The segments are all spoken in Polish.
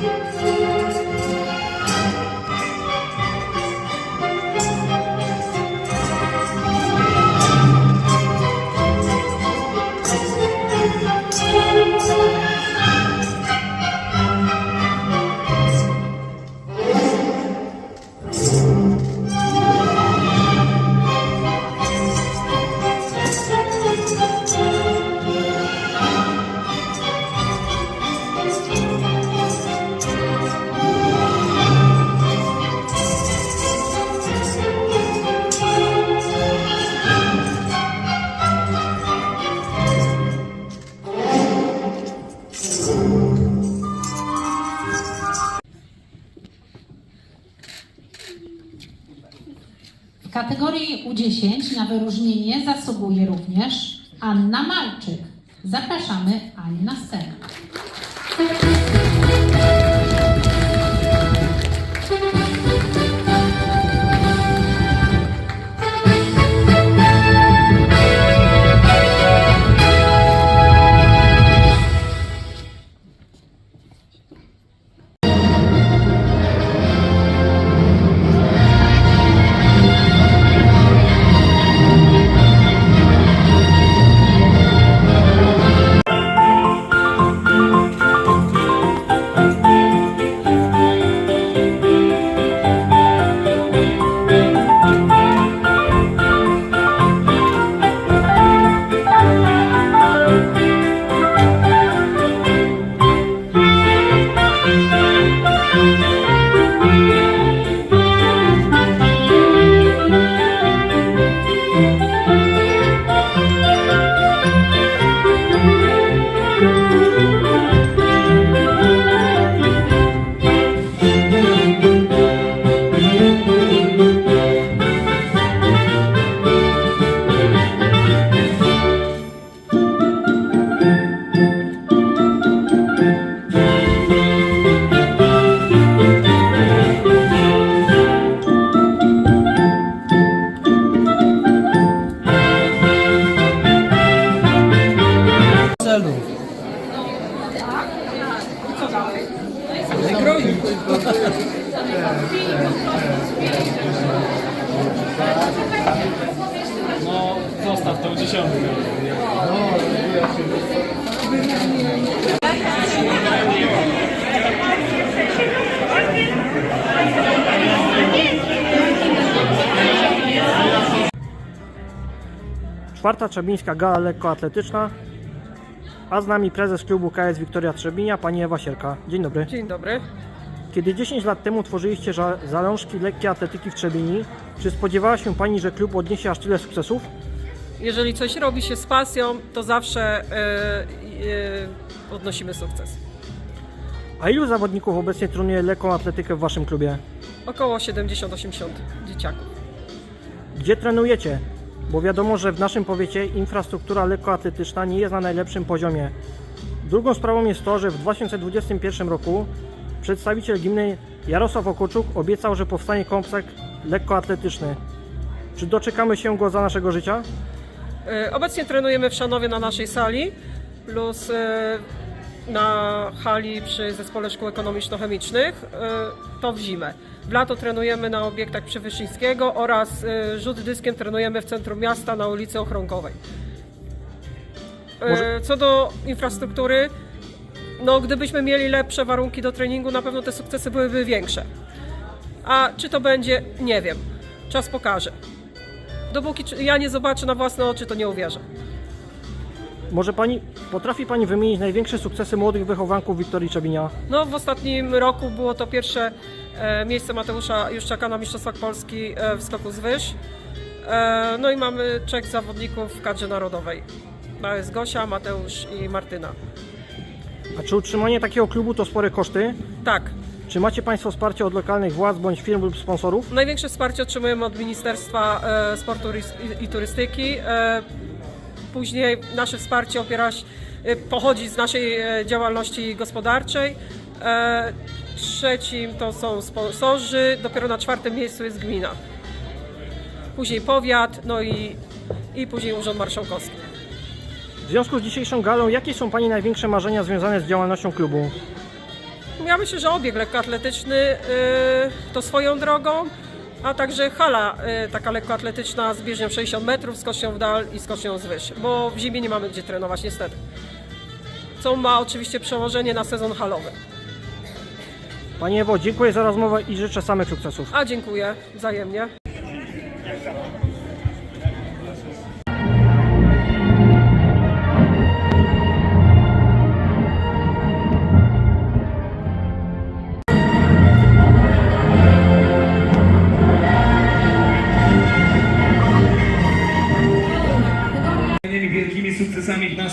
W kategorii U10 na wyróżnienie zasługuje również Anna Malczyk. Zapraszamy Anię na scenę. Dziesiątkę. Czwarta Trzebińska Gala Lekkoatletyczna, a z nami prezes klubu KS Wiktoria Trzebinia, pani Ewa Sierka. Dzień dobry. Dzień dobry. Kiedy 10 lat temu tworzyliście ża- zalążki lekkiej atletyki w Trzebini, czy spodziewała się pani, że klub odniesie aż tyle sukcesów? Jeżeli coś robi się z pasją, to zawsze e, e, odnosimy sukces. A ilu zawodników obecnie trenuje lekką atletykę w waszym klubie? Około 70-80 dzieciaków. Gdzie trenujecie? Bo wiadomo, że w naszym powiecie infrastruktura lekkoatletyczna nie jest na najlepszym poziomie. Drugą sprawą jest to, że w 2021 roku przedstawiciel gminy Jarosław Okoczuk obiecał, że powstanie kompleks lekkoatletyczny. Czy doczekamy się go za naszego życia? E, Obecnie trenujemy w Szanowie na naszej sali plus e, na hali przy Zespole Szkół Ekonomiczno-Chemicznych, e, to w zimę. W lato trenujemy na obiektach przy Wyszyńskiego oraz rzut dyskiem trenujemy w centrum miasta na ulicy Ochronkowej. E, Może- Co do infrastruktury, no gdybyśmy mieli lepsze warunki do treningu, na pewno te sukcesy byłyby większe. A czy to będzie, nie wiem. Czas pokaże. Dopóki ja nie zobaczę na własne oczy, to nie uwierzę. Może pani, potrafi pani wymienić największe sukcesy młodych wychowanków Wiktorii Trzebinia? No, w ostatnim roku było to pierwsze e, miejsce Mateusza Juszczaka na Mistrzostwach Polski e, w skoku z wyż. E, no i mamy trzech zawodników w kadrze narodowej. To jest Gosia, Mateusz i Martyna. A czy utrzymanie takiego klubu to spore koszty? Tak. Czy macie państwo wsparcie od lokalnych władz bądź firm lub sponsorów? Największe wsparcie otrzymujemy od Ministerstwa e, Sportu i- i Turystyki. E, Później nasze wsparcie opiera się, e, pochodzi z naszej e, działalności gospodarczej. E, Trzecim to są sponsorzy, dopiero na czwartym miejscu jest gmina. Później powiat, no i, i później Urząd Marszałkowski. W związku z dzisiejszą galą, jakie są pani największe marzenia związane z działalnością klubu? Ja myślę, że obieg lekkoatletyczny y, to swoją drogą, a także hala y, taka lekkoatletyczna z bieżnią 60 metrów, skocznią w dal i skocznią z wyż, bo w zimie nie mamy gdzie trenować niestety. Co ma oczywiście przełożenie na sezon halowy. Pani Ewo, dziękuję za rozmowę i życzę samych sukcesów. A dziękuję wzajemnie.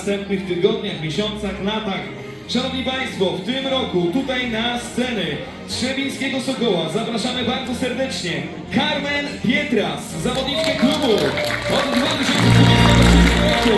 Następnych tygodniach, miesiącach, latach. Szanowni Państwo, w tym roku tutaj na sceny Trzebińskiego Sokoła zapraszamy bardzo serdecznie Carmen Pietras, zawodniczkę klubu od 2020 roku.